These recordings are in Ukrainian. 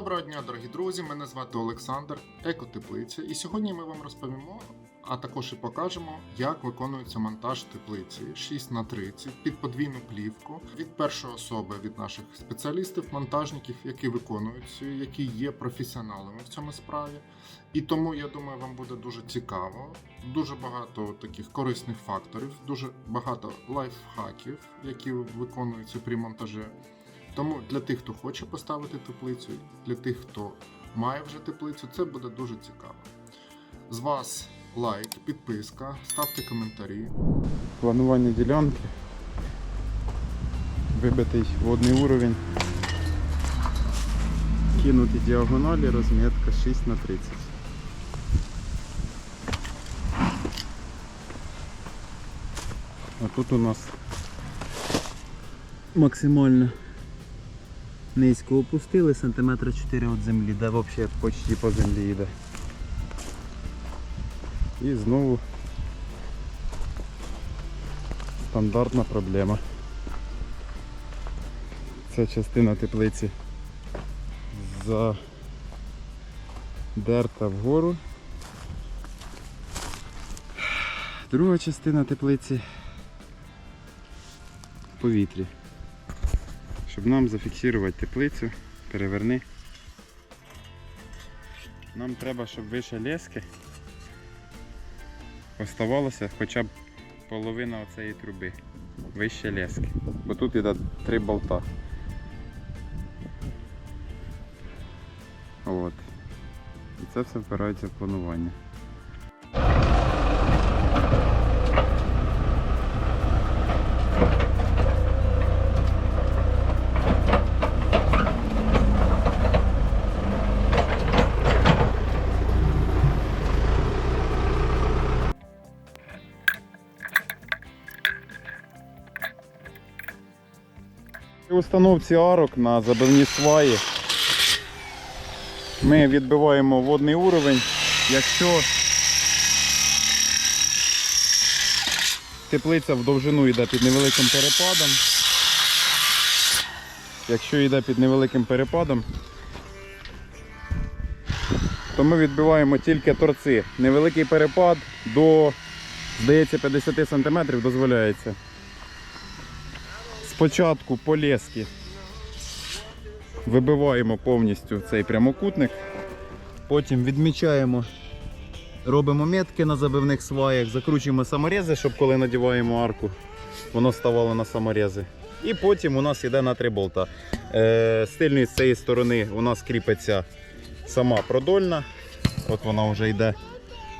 Доброго дня, дорогі друзі! Мене звати Олександр, екотеплиця, і сьогодні ми вам розповімо, а також і покажемо, як виконується монтаж теплиці 6 на 30 під подвійну плівку від першої особи від наших спеціалістів, монтажників, які виконують які є професіоналами в цьому справі. І тому я думаю, вам буде дуже цікаво. Дуже багато таких корисних факторів, дуже багато лайфхаків, які виконуються при монтажі. Тому для тих, хто хоче поставити теплицю, для тих, хто має вже теплицю, це буде дуже цікаво. З вас лайк, підписка, ставте коментарі. Планування ділянки, вибитий водний уровень, кинуті діагоналі, розмітка 6 на 30. А тут у нас максимально низько опустили, сантиметра 4 від землі, де взагалі почти по землі йде. І знову стандартна проблема. Це частина теплиці задерта вгору. Друга частина теплиці в повітрі. Щоб нам зафіксувати теплицю, переверни. Нам треба, щоб вище лески оставалося хоча б половина оцеї труби. Вище лески. Бо тут іде три болта. От. І це все впирається в планування. При установці арок на забивні сваї ми відбиваємо водний уровень. Якщо теплиця в довжину йде під невеликим перепадом, якщо йде під невеликим перепадом, то ми відбиваємо тільки торці. Невеликий перепад до, здається, 50 см дозволяється. Спочатку по лески вибиваємо повністю цей прямокутник, потім відмічаємо, робимо метки на забивних сваях, закручуємо саморези, щоб коли надіваємо арку, воно ставало на саморези. І потім у нас йде на три болта. Е, з з цієї сторони у нас кріпиться сама продольна. От вона вже йде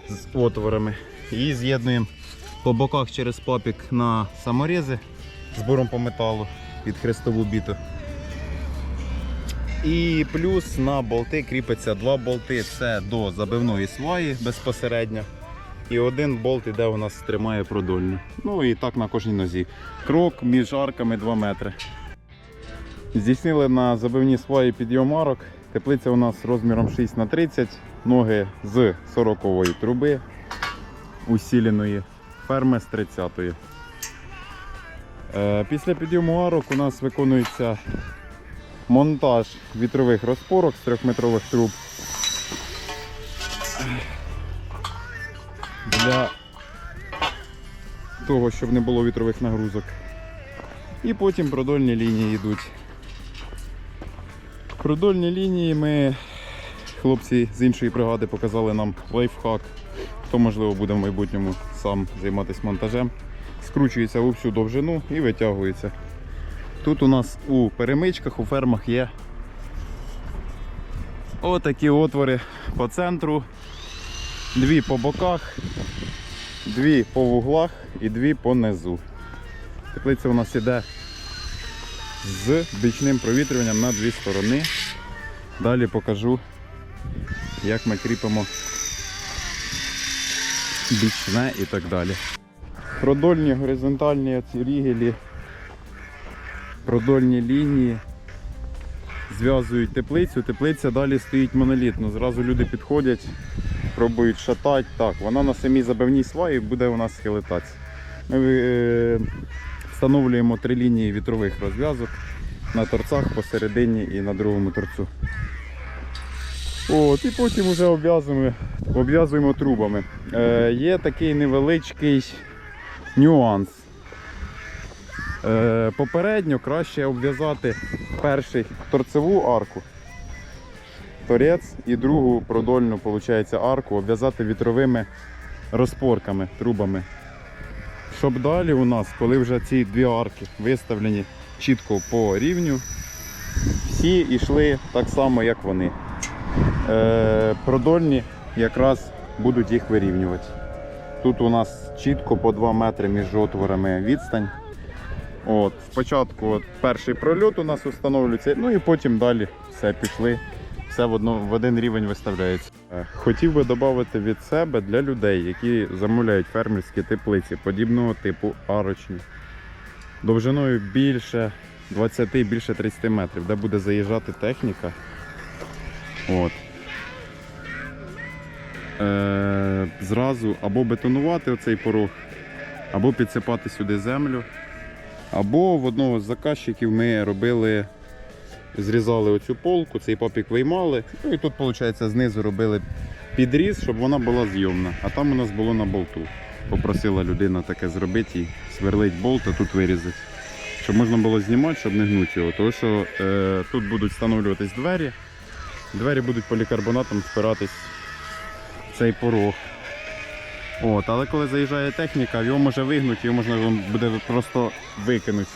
з отворами. Її з'єднуємо по боках через папік на саморези збором по металу під хрестову біту. І плюс на болти кріпиться два болти. Це до забивної сваї безпосередньо. І один болт іде у нас тримає продольну. Ну і так на кожній нозі. Крок між арками 2 метри. Здійснили на забивні сваї підйом арок. Теплиця у нас розміром 6 на 30 ноги з 40-ї труби усіленої, ферми з 30-ї. Е, Після підйому арок у нас виконується монтаж вітрових розпорок з 3-метрових труб. Для того, щоб не було вітрових нагрузок. І потім продольні лінії йдуть. Продольні лінії ми, хлопці з іншої бригади, показали нам лайфхак. Хто можливо буде в майбутньому сам займатися монтажем скручується у всю довжину і витягується. Тут у нас у перемичках, у фермах є отакі отвори по центру, дві по боках, дві по вуглах і дві по низу. Теплиця у нас іде з бічним провітрюванням на дві сторони. Далі покажу, як ми кріпимо бічне і так далі. Продольні горизонтальні ці рігелі, продольні лінії зв'язують теплицю. Теплиця далі стоїть монолітно. Зразу люди підходять, пробують шатати. Так, вона на самій забивній сваї буде у нас схилитатися. Ми е, встановлюємо три лінії вітрових розв'язок на торцах посередині і на другому торцу. От, і потім вже обв'язуємо, обв'язуємо трубами. Е, є такий невеличкий нюанс. Е, попередньо краще обв'язати перший торцеву арку, торець і другу продольну виходить, арку обв'язати вітровими розпорками, трубами. Щоб далі у нас, коли вже ці дві арки виставлені чітко по рівню, всі йшли так само, як вони. Е, продольні якраз будуть їх вирівнювати. Тут у нас чітко по 2 метри між отворами відстань. От, спочатку от, перший прольот у нас встановлюється, ну і потім далі все пішли, все в, одно, в один рівень виставляється. Е, Хотів би додати від себе для людей, які замовляють фермерські теплиці подібного типу арочні, довжиною більше 20, більше 30 метрів, де буде заїжджати техніка. От. Е, зразу або бетонувати оцей порог, або підсипати сюди землю. Або в одного з заказчиків ми робили, зрізали оцю полку, цей попік виймали. Ну і тут, виходить, знизу робили підріз, щоб вона була зйомна. А там у нас було на болту. Попросила людина таке зробити і сверлить болт, а тут вирізати. Щоб можна було знімати, щоб не гнути його. Тому що е, тут будуть встановлюватись двері. Двері будуть полікарбонатом спиратись цей порог. От, але коли заїжджає техніка, його може вигнути, його можна буде просто викинути.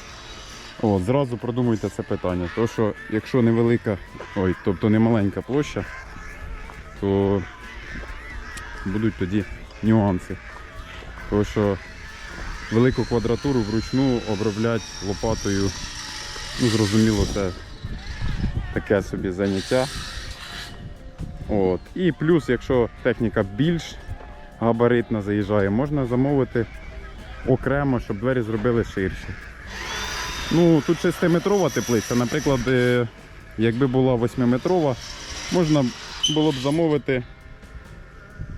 От, зразу продумуйте це питання. Тому що якщо невелика, ой, тобто не маленька площа, то будуть тоді нюанси. Тому що велику квадратуру вручну обробляти лопатою, ну зрозуміло, це таке собі заняття. От. І плюс, якщо техніка більш габаритна заїжджає, можна замовити окремо, щоб двері зробили ширші. Ну, тут 6-метрова теплиця, наприклад, е, якби була 8-метрова, можна було б замовити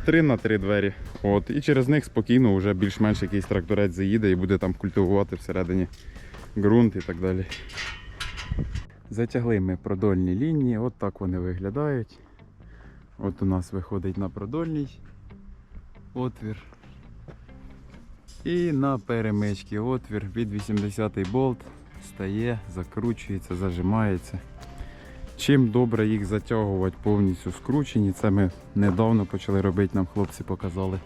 3 на 3 двері. От, і через них спокійно вже більш-менш якийсь тракторець заїде і буде там культивувати всередині ґрунт і так далі. Затягли ми продольні лінії, от так вони виглядають. От у нас виходить на продольній отвір. І на перемичці отвір від 80-й болт стає, закручується, зажимається. Чим добре їх затягувати повністю скручені, це ми недавно почали робити, нам хлопці показали.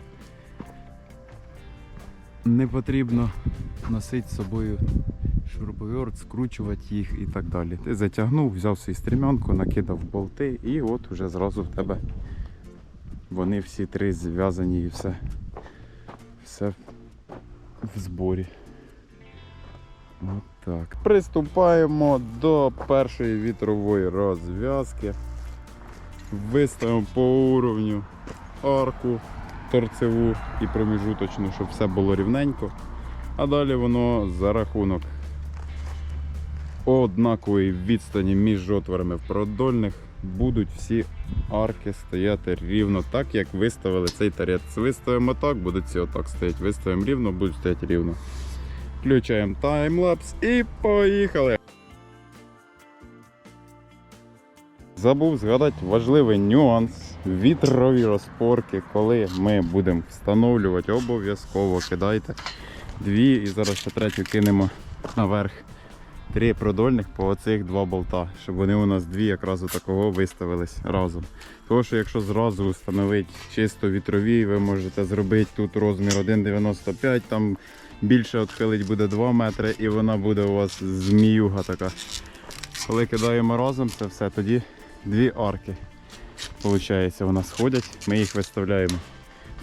Не потрібно носити з собою шуруповерт, скручувати їх і так далі. Ти затягнув, взяв свій стрімянку, накидав болти і от уже зразу в тебе вони всі три зв'язані і все. Все в зборі. Так. Приступаємо до першої вітрової розв'язки. Виставимо по уровню арку торцеву і проміжуточну, щоб все було рівненько. А далі воно за рахунок однакової відстані між отворами продольних будуть всі арки стояти рівно так, як виставили цей тарець. Виставимо так, будуть ці отак стояти. Виставимо рівно, будуть стояти рівно. Включаємо таймлапс і поїхали. Забув згадати важливий нюанс. Вітрові розпорки, коли ми будемо встановлювати, обов'язково кидайте дві і зараз ще третю кинемо наверх. Три продольних по оцих два болта, щоб вони у нас дві якраз такого виставились разом. Тому що якщо зразу встановити чисто вітрові, ви можете зробити тут розмір 1,95, там більше відхилить буде 2 метри і вона буде у вас зміюга така. Коли кидаємо разом це все, тоді дві арки. Получається, у нас ходять, ми їх виставляємо.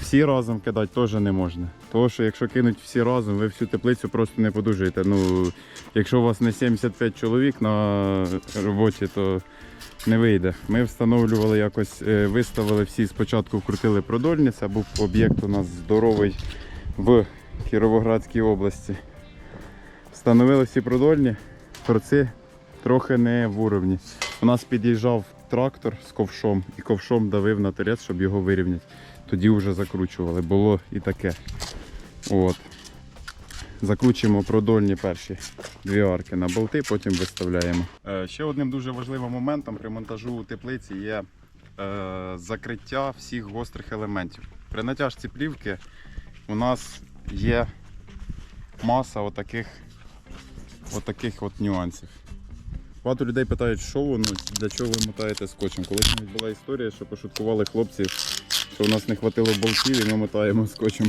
Всі разом кидати теж не можна. Тому що якщо кинуть всі разом, ви всю теплицю просто не подужуєте. Ну, якщо у вас не 75 чоловік на роботі, то не вийде. Ми встановлювали якось, е, виставили всі спочатку вкрутили продольні. Це був об'єкт у нас здоровий в Кіровоградській області. Встановили всі продольні, торці трохи не в уровні. У нас під'їжджав трактор з ковшом і ковшом давив на торець, щоб його вирівняти. Тоді вже закручували. Було і таке. От. Закручуємо продольні перші дві арки на болти, потім виставляємо. Е, ще одним дуже важливим моментом при монтажу теплиці є е, закриття всіх гострих елементів. При натяжці плівки у нас є маса отаких, отаких от нюансів. Багато людей питають, що воно, для чого ви мотаєте скотчем. Колись навіть була історія, що пошуткували хлопці, що у нас не хватило болтів і ми мотаємо скотчем.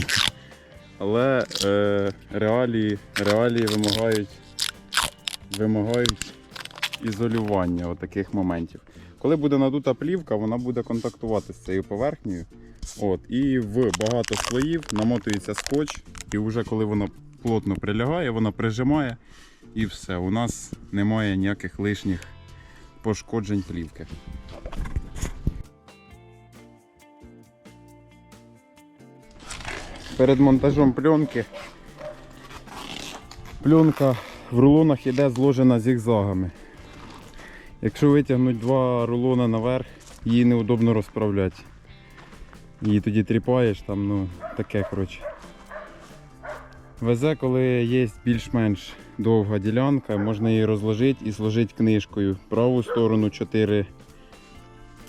Але е, реалії, реалії вимагають, вимагають ізолювання таких моментів. Коли буде надута плівка, вона буде контактувати з цією поверхнею. От, і в багато слоїв намотується скотч, і вже коли воно плотно прилягає, вона прижимає і все. У нас немає ніяких лишніх пошкоджень плівки. Перед монтажом пленки пленка в рулонах йде зложена зігзагами. Якщо витягнути два рулона наверх, її неудобно розправляти. Її тоді тріпаєш, там, ну, таке, коротше. Везе, коли є більш-менш довга ділянка, можна її розложити і зложити книжкою. Праву сторону 4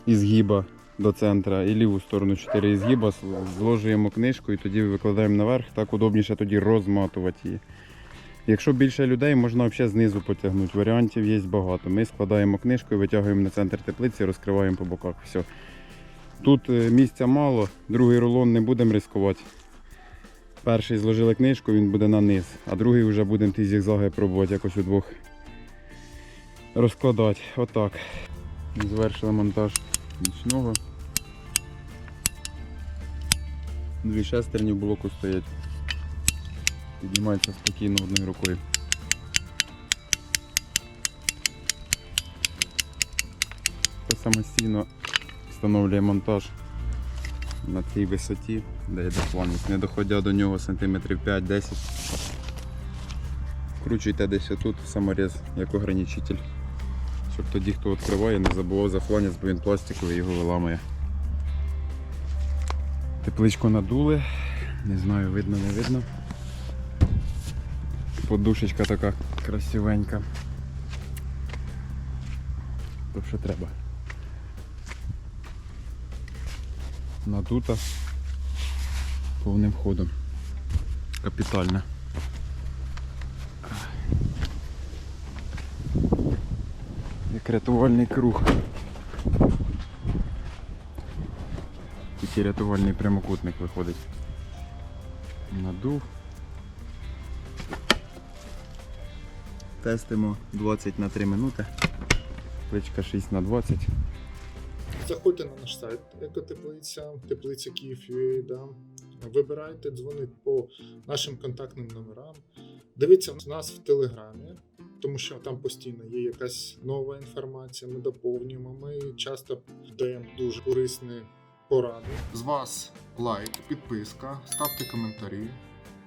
ізгіба до центра і ліву сторону 4 ізгіба зложуємо книжку і тоді викладаємо наверх, так удобніше тоді розматувати її. Якщо більше людей, можна взагалі знизу потягнути. Варіантів є багато. Ми складаємо книжку витягуємо на центр теплиці, розкриваємо по боках. Все. Тут е, місця мало, другий рулон не будемо ризикувати. Перший зложили книжку, він буде на низ, а другий вже будемо ті зігзаги пробувати якось удвох розкладати. Отак. Завершили монтаж нічного. Дві шестерні в блоку стоять. Піднімається спокійно одною рукою. Це самостійно встановлює монтаж на цій висоті, де йде фланець, не доходя до нього сантиметрів 5-10. Вкручуйте десь отут саморіз як ограничитель. Щоб тоді, хто відкриває, не забував за фланець, бо він пластиковий його виламує. Тепличку надули, не знаю, видно, не видно. Подушечка така красивенька. То що треба. Надута повним ходом. Капітальна. Як рятувальний круг. Тільки рятувальний прямокутник виходить. Надув. Тестимо 20 на 3 минути. Пличка 6 на 20. Заходьте на наш сайт Екотеплиця, теплиця Київ да. Вибирайте, дзвонить по нашим контактним номерам. Дивіться нас в Телеграмі, тому що там постійно є якась нова інформація, ми доповнюємо. Ми часто даємо дуже корисні поради. З вас лайк, підписка, ставте коментарі.